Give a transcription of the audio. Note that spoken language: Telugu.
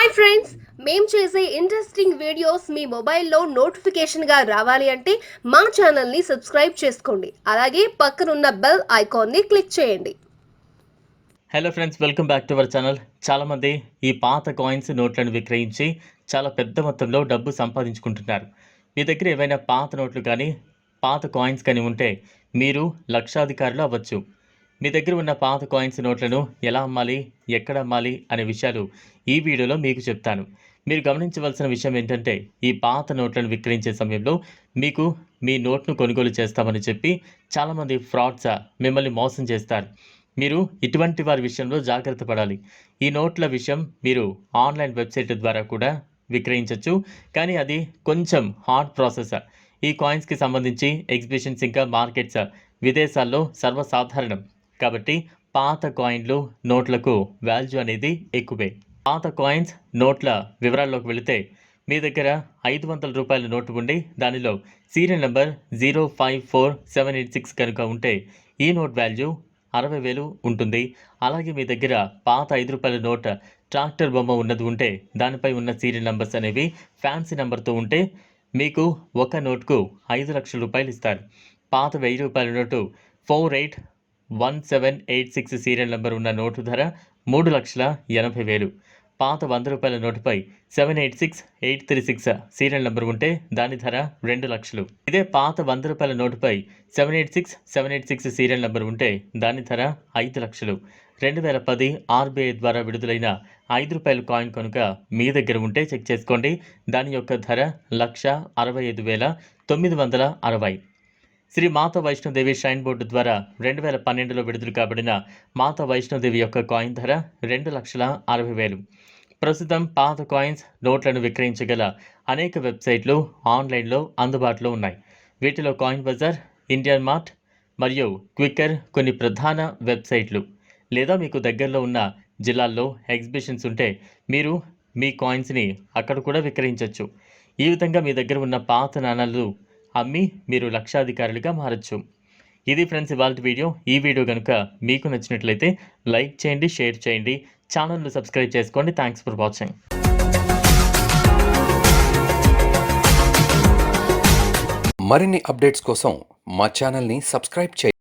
హాయ్ ఫ్రెండ్స్ మేము చేసే ఇంట్రెస్టింగ్ వీడియోస్ మీ మొబైల్లో నోటిఫికేషన్గా రావాలి అంటే మా ఛానల్ని సబ్స్క్రైబ్ చేసుకోండి. అలాగే పక్కనున్న బెల్ ఐకాన్ని క్లిక్ చేయండి. Hello friends welcome back to our channel చాలామంది ఈ పాత కాయిన్స్ నోట్లను విక్రయించి చాలా పెద్ద మొత్తంలో డబ్బు సంపాదించుకుంటున్నారు. మీ దగ్గర ఏవైనా పాత నోట్లు కానీ పాత కాయిన్స్ కానీ ఉంటే మీరు లక్షాధికారులు అవ్వచ్చు. మీ దగ్గర ఉన్న పాత కాయిన్స్ నోట్లను ఎలా అమ్మాలి ఎక్కడ అమ్మాలి అనే విషయాలు ఈ వీడియోలో మీకు చెప్తాను. మీరు గమనించవలసిన విషయం ఏంటంటే ఈ పాత నోట్లను విక్రయించే సమయంలో మీకు మీ నోట్ను కొనుగోలు చేస్తామని చెప్పి చాలామంది ఫ్రాడ్స్ మిమ్మల్ని మోసం చేస్తారు. మీరు ఇటువంటి వారి విషయంలో జాగ్రత్త పడాలి. ఈ నోట్ల విషయం మీరు ఆన్లైన్ వెబ్సైట్ ద్వారా కూడా విక్రయించవచ్చు కానీ అది కొంచెం హార్డ్ ప్రాసెస్. ఈ కాయిన్స్కి సంబంధించి ఎగ్జిబిషన్స్ ఇంకా మార్కెట్స్ విదేశాల్లో సర్వసాధారణం. కాబట్టి పాత కాయిన్లు నోట్లకు వాల్యూ అనేది ఎక్కువే. పాత కాయిన్స్ నోట్ల వివరాల్లోకి వెళితే మీ దగ్గర ఐదు వందల రూపాయల నోటు ఉండి దానిలో serial number zero five four seven eight six కనుక ఉంటే ఈ నోట్ వాల్యూ అరవై వేలు ఉంటుంది. అలాగే మీ దగ్గర పాత ఐదు రూపాయల నోట్ ట్రాక్టర్ బొమ్మ ఉన్నది ఉంటే దానిపై ఉన్న సీరియల్ నెంబర్స్ అనేవి ఫ్యాన్సీ నెంబర్తో ఉంటే మీకు ఒక నోట్కు ఐదు లక్షల రూపాయలు ఇస్తారు. పాత వెయ్యి రూపాయల note four eight one seven eight six serial number ఉన్న నోటు ధర మూడు లక్షల ఎనభై వేలు. పాత వంద రూపాయల నోటుపై seven eight six eight three six serial number ఉంటే దాని ధర రెండు లక్షలు. ఇదే పాత వంద రూపాయల నోటుపై seven eight six seven eight six serial number ఉంటే దాని ధర ఐదు లక్షలు. రెండు వేల పది ఆర్బీఐ ద్వారా విడుదలైన ఐదు రూపాయల కాయిన్ కనుక మీ దగ్గర ఉంటే చెక్ చేసుకోండి. దాని యొక్క ధర లక్ష అరవై ఐదు వేల తొమ్మిది వందల అరవై. శ్రీ మాత వైష్ణోదేవి షైన్ బోర్డు ద్వారా రెండు వేల పన్నెండులో విడుదల కాబడిన మాత వైష్ణోదేవి యొక్క కాయిన్ ధర రెండు లక్షల అరవై వేలు. ప్రస్తుతం పాత కాయిన్స్ నోట్లను విక్రయించగల అనేక వెబ్సైట్లు ఆన్లైన్లో అందుబాటులో ఉన్నాయి. వీటిలో కాయిన్ బజార్ ఇండియన్ మార్ట్ మరియు క్విక్కర్ కొన్ని ప్రధాన వెబ్సైట్లు. లేదా మీకు దగ్గరలో ఉన్న జిల్లాల్లో ఎగ్జిబిషన్స్ ఉంటే మీరు మీ కాయిన్స్ని అక్కడ కూడా విక్రయించవచ్చు ఈ విధంగా మీ దగ్గర ఉన్న పాత నాణాలు అమ్మి మీరు లక్షాధికారులుగా మారచ్చు. ఇది ఫ్రెండ్స్ ఇవాళ వీడియో. ఈ వీడియో కనుక మీకు నచ్చినట్లయితే లైక్ చేయండి షేర్ చేయండి. ఛానల్ను సబ్స్క్రైబ్ చేసుకోండి. Thanks for watching. మరిన్ని అప్డేట్స్ కోసం మా ఛానల్ని సబ్స్క్రైబ్ చేయండి.